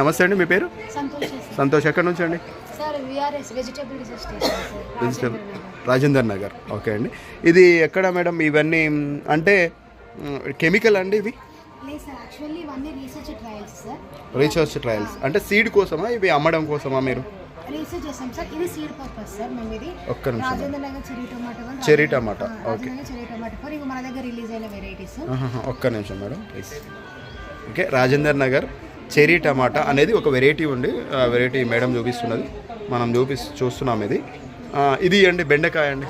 నమస్తే అండి మీ పేరు? సంతోష్ ఎక్కడి నుంచి అండి? వెజిటేబుల్ రాజేంద్ర నగర్. ఓకే అండి. ఇది ఎక్కడ మేడం ఇవన్నీ అంటే కెమికల్ అండి ఇవి? రీసెర్చ్ ట్రయల్స్ అంటే సీడ్ కోసమా ఇవి అమ్మడం కోసమా మీరు? రీసెర్చ్ చేస్తాం సార్ ఇది సీడ్ పర్పస్ సార్. మేము ఇది ఒక్క నిమిషం. Rajendra Nagar cherry tomato. Okay. Rajendra Nagar cherry tomato four ఇవి మన దగ్గర రిలీజ్ అయిన వెరైటీస్ ఆహాహా, ఒక్క నిమిషం madam please. Okay Rajender Nagar cherry tomato అనేది ఒక వెరైటీ ఉంది ఆ వెరైటీ మేడం చూపిస్తున్నది. మనం చూపి చూస్తున్నాం ఇది. ఇది అండి బెండకాయ అండి.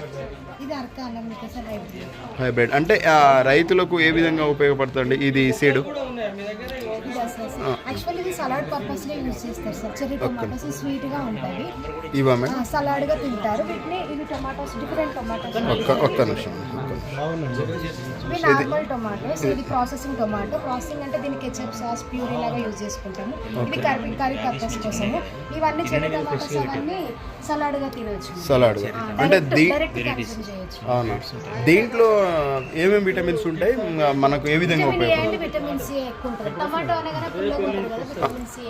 హైబ్రిడ్. అంటే ఆ, రైతులకు ఏ విధంగా ఉపయోగపడుతుంది ఇది సీడ్. యాక్చువల్లీ ఇది సలాడ్ పర్పస్లో యూజ్ చేస్తారు సార్. చెర్రీ టొమాటోస్ స్వీట్గా ఉంటాయి. ఇవా మేడం సలాడ్గా తింటారు. వీటిని ఇవి టొమాటోస్ డిఫరెంట్ టొమాటోస్ ఒక్క ఒక్క నిమిషం. ఇవి నార్మల్ టొమాటోస్ ఇది ప్రాసెసింగ్ టొమాటో ప్రాసెసింగ్ అంటే దీనికి కెచప్ సాస్ ప్యూరీ లాగా యూజ్ చేసుకుంటాము. ఇది కర్రీ కర్రీ పర్పస్ కోసము. ఇవన్నీ చెర్రీ టొమాటోస్ అవన్నీ సలాడ్గా తినొచ్చు. సలాడ్ అంటే అవునా? దీంట్లో ఏమేమి విటమిన్స్ ఉంటాయి? మనకు ఏ విధంగా ఉపయోగపడుతుంది విటమిన్ సి ఎక్కువ ఉంటుంది. టమాటో అనగానే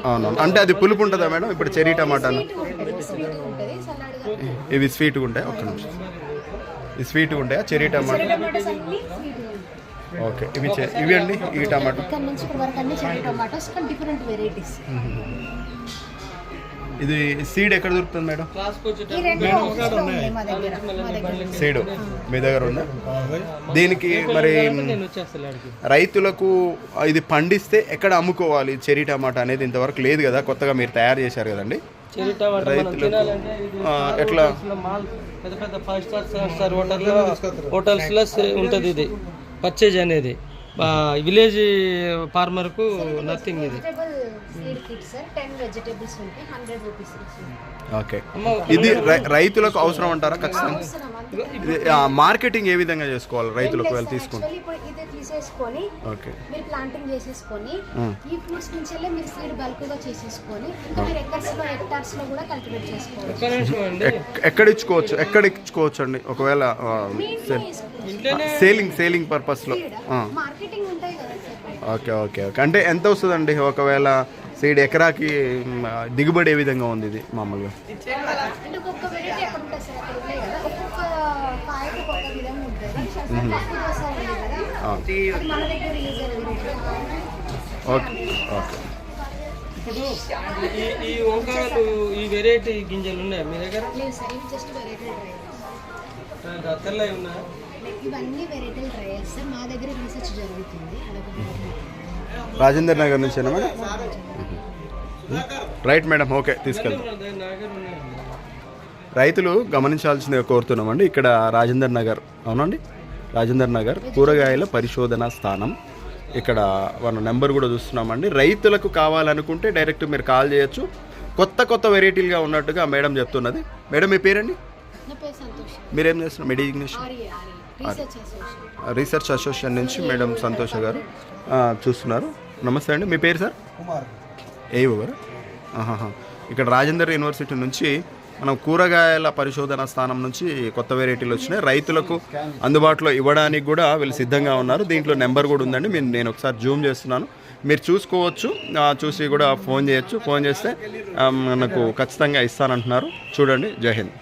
అవును అంటే అది పులుపు ఉంటుందా మేడం? ఇప్పుడు చెరీ టమాటాను. ఇవి స్వీట్గా ఉంటాయి ఒక్క నిమిషం. ఇవి స్వీట్గా ఉంటాయా చెరీ టమాటా? ఓకే. ఇవి చె- ఇవి అండి ఈ టమాటో? ఇక్కడ నుంచి ఇక్కడ వరకు అన్ని చెర్రీ టొమాటోస్ కానీ డిఫరెంట్ వెరైటీస్ ఇది సీడ్ ఎక్కడ దొరుకుతుంది మేడం? సీడ్ మీ దగ్గర ఉందా? దీనికి మరి రైతులకు ఇది పండిస్తే ఎక్కడ అమ్ముకోవాలి? చెరీ టమాటా అనేది ఇంతవరకు లేదు కదా కొత్తగా మీరు తయారు చేశారు కదండి. చెరీ టమాటా మనం రైతులకు తినాలంటే ఇది ఆ, ఎట్లా? హోటల్స్లో మాల్. పెద్ద పెద్ద ఫైవ్ స్టార్ సెవెన్ స్టార్ హోటల్లో హోటల్స్లో ఉంటుంది ఇది. పర్చేజ్ అనేది. విలేజ్ ఫార్మర్కు నథింగ్ ఇది. ఓకే. ఇది రై- రైతులకు అవసరం అంటారా? ఖచ్చితంగా. మార్కెటింగ్ ఏ విధంగా చేసుకోవాలి రైతులకు వెళ్ళి ఇది తీసేసుకొని ఓకే. మీరు ప్లాంటింగ్ చేసేసుకొని మ్మ్. ఈ ఫ్రూట్స్ నుంచి వెళ్ళి మీరు సీడ్ బల్క్గా చేసేసుకొని ఇంకా మీరు ఎకర్స్లో హెక్టార్స్లో కూడా కల్టివేట్ చేసుకోవచ్చు. ఒక్క నిమిషం అండి. ఎక్- ఎక్కడ ఇచ్చుకోవచ్చు ఎక్కడ ఇచ్చుకోవచ్చు అండి ఒకవేళ. సేలింగ్ సేలింగ్ ఉంటాయి కదా సార్ ఓకే ఓకే ఓకే. అంటే ఎంత వస్తుందండి? ఒకవేళ సీడ్ ఎకరాకి దిగుబడి ఏ విధంగా ఉంది ఇది మామూలుగా? Okay okay. ఇప్పుడు ఈ ఈ వంకాయలు ఈ వెరైటీ గింజలు ఉన్నాయి మీ దగ్గర? ఇవన్నీ వెరైటీ ట్రయల్స్ సార్ మా దగ్గర రీసెర్చ్ జరుగుతుంది. అదొక variety. Rajender Nagar madam right madam okay తీసుకెళ్తాం ఉన్నాయి రైతులు గమనించాల్సిందిగా కోరుతున్నామండి. ఇక్కడ రాజేందర్ నగర్ అవునండి? రాజేందర్ నగర్ కూరగాయల పరిశోధన స్థానం. ఇక్కడ మన నెంబర్ కూడా చూస్తున్నామండి. రైతులకు కావాలనుకుంటే డైరెక్ట్ మీరు కాల్ చేయొచ్చు. కొత్త కొత్త వెరైటీలుగా ఉన్నట్టుగా మేడం చెప్తున్నది. మేడం మీ పేరండి? మీరేం చేస్తున్నారు? మెడిగ్నేషన్ రీసెర్చ్ అసోసియేషన్ రీసెర్చ్ అసోసియేషన్ నుంచి మేడం సంతోష గారు చూస్తున్నారు. నమస్తే అండి మీ పేరు సార్? ఏ గారు. ఇక్కడ రాజేందర్ యూనివర్సిటీ నుంచి మనం కూరగాయల పరిశోధన స్థానం నుంచి కొత్త వెరైటీలు వచ్చినాయి. రైతులకు అందుబాటులో ఇవ్వడానికి కూడా వీళ్ళు సిద్ధంగా ఉన్నారు. దీంట్లో నెంబర్ కూడా ఉందండి. మీరు నేను ఒకసారి జూమ్ చేస్తున్నాను. మీరు చూసుకోవచ్చు. చూసి కూడా ఫోన్ చేయొచ్చు. ఫోన్ చేస్తే మనకు ఖచ్చితంగా ఇస్తానంటున్నారు. చూడండి. జై హింద్.